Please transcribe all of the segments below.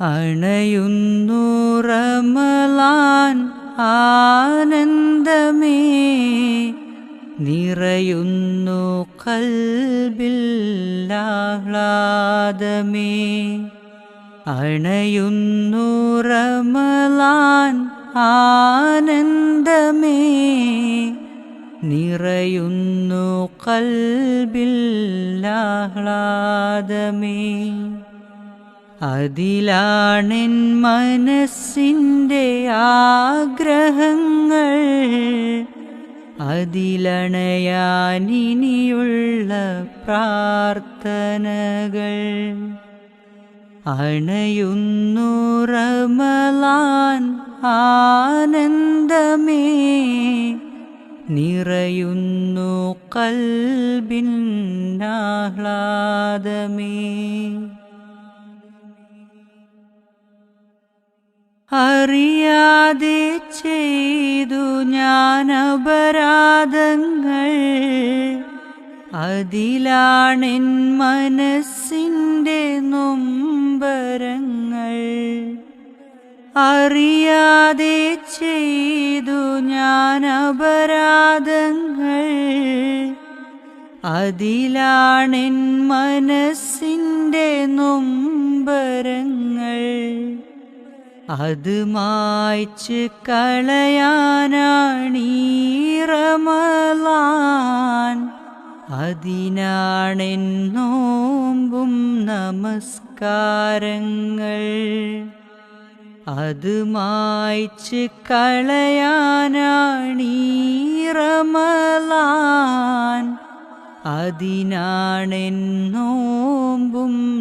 അണയുന്നു റമലാൻ ആനന്ദമേ. നിറയുന്നു കൽബില്ലാഹ്ലാദമേ. അണയുന്നു റമലാൻ ആനന്ദമേ. നിറയുന്നു കൽബിൽ ആഹ്ലാദമേ അതിലാണെൻ മനസ്സിന്റെ ആഗ്രഹങ്ങൾ. അതിലണയാനിനിയുള്ള പ്രാർത്ഥനകൾ. അണയുന്നു റമലാൻ ആനന്ദമേ നിറയുന്നു കൽബിൻ ആഹ്ലാദമേ. അറിയാതെ ചെയ്തു ഞാൻ അപരാധങ്ങൾ അതിലാണെൻ മനസ്സിന്റെ നൊമ്പരങ്ങൾ. അറിയാതെ ചെയ്തു ഞാൻ അപരാധങ്ങൾ അതിലാണെൻ മനസ്സിന്റെ നൊമ്പരങ്ങൾ അത് മായ്ച്ച് കളയാനാണീറമലാൻ അതിനാണെന്നോമ്പും നമസ്കാരങ്ങൾ. അത് മായ്ച്ച് കളയാനാണീറമലാൻ അതിനാണെന്നോമ്പും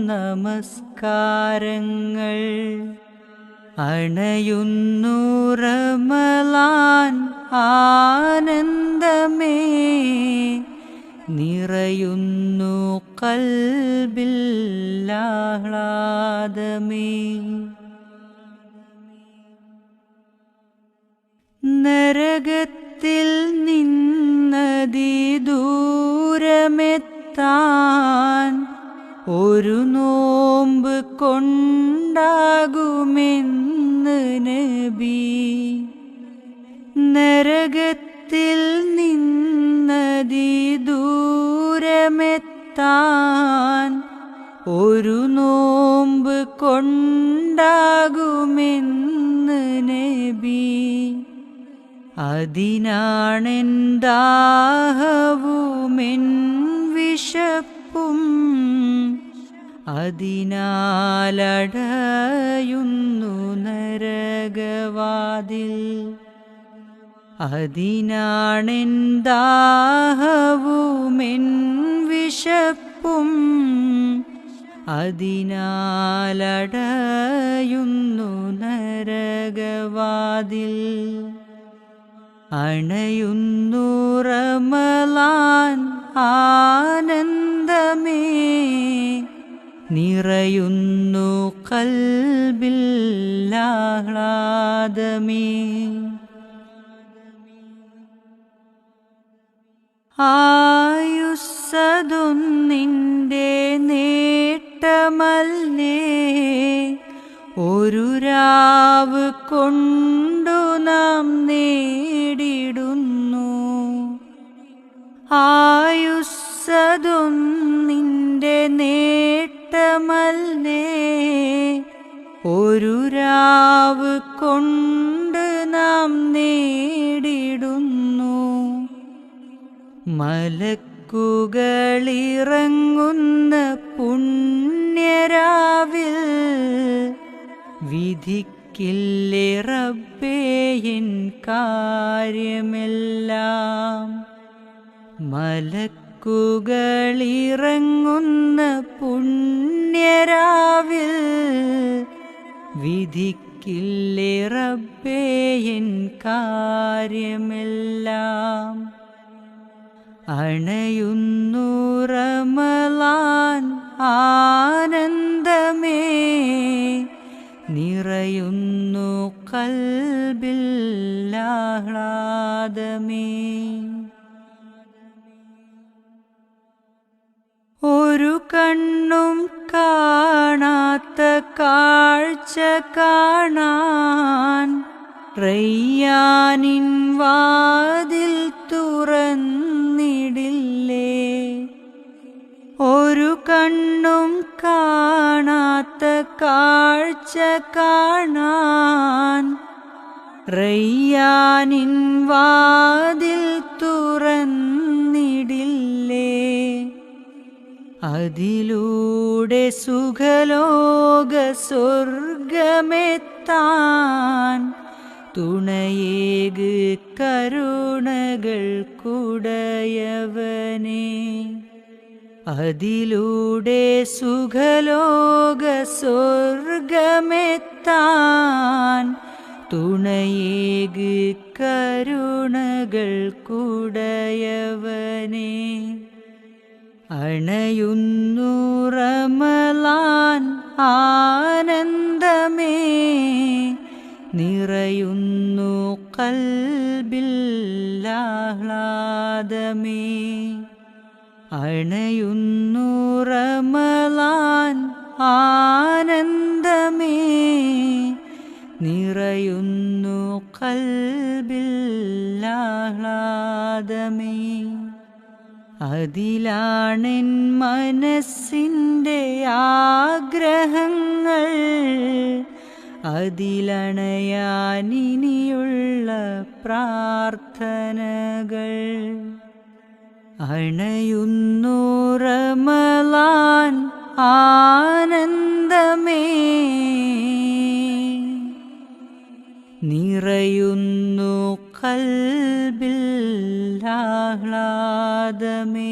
നമസ്കാരങ്ങൾ. അണയുന്നു റമലാൻ ആനന്ദമേ നിറയുന്നു കൽബില്ലാഹ്ലാദമേ. നരകത്തിൽ നിന്നതി ദൂരമെത്താൻ ഒരു നബി നരകത്തിൽ നിന്നതി ദൂരമെത്താൻ ഒരു നോമ്പ് കൊണ്ടാകുമെന്ന് നബി. അതിനാണെന്താഹവുമെൻ വിശപ്പും അതിനാലടയുന്നു നരകവാതിൽ അതിനാണെന്താഹവുമെൻ വിശപ്പും അതിനാലടയുന്നു നരകവാതിൽ. അണയുന്നു റമലാൻ ആനന്ദമേ നിറയുന്നു കൽബിൽ ആഹ്ലാദമേ ആയുസ്സതൊന്നിന്റെ നേട്ടമല്ലേ? ഒരു രാവ് കൊണ്ടു നാം നേടിടുന്നു. ആയുസ്സതൊന്നിന്റെ നേട്ടമല്ലേ? ഒരു രാവ് കൊണ്ട് നാം നേടിടുന്നു. മലക്കുകളിറങ്ങുന്ന പുണ്യരാവിൽ വിധിക്കില്ലേ റബ്ബേയിൻ കാര്യമെല്ലാം? മലക്കുകളിറങ്ങുന്ന പുണ്യരാവിൽ വിധിക്കില്ലേ റബ്ബേയൻ കാര്യമെല്ലാം അണയുന്നു റമലാൻ ആനന്ദമേ. നിറയുന്നു കൽബില്ലാഹ്ലാദമേ. ഒരു കണ്ണും കാ കാണാത്ത കാഴ്ച കാണാൻ റയ്യാനിൻ വാതിൽ തുറന്നിടില്ലേ? ഒരു കണ്ണും കാണാത്ത കാഴ്ച കാണാൻ റയ്യാനിൻ വാതിൽ അതിലൂടെ സുഖലോക സ്വർഗമെത്താൻ തുണയേക് കരുണകൾ കുടയവനെ. അതിലൂടെ സുഖലോക സ്വർഗമെത്താൻ തുണയേക് കരുണകൾ കുടയവനെ അണയുന്നു റമലാൻ ആനന്ദമേ. നിറയുന്നു കൽബില്ലാഹ്ലാദമേ അണയുന്നു റമലാൻ ആനന്ദമേ. നിറയുന്നു കൽബിൽ ആഹ്ലാദമേ. അതിലാണെൻ മനസ്സിന്റെ ആഗ്രഹങ്ങൾ. അതിലണയാനിനിയുള്ള പ്രാർത്ഥനകൾ. അണയുന്നു റമലാൻ ആനന്ദമേ. നിറയുന്നു കൽബിൽ ആഹ്ലാദമേ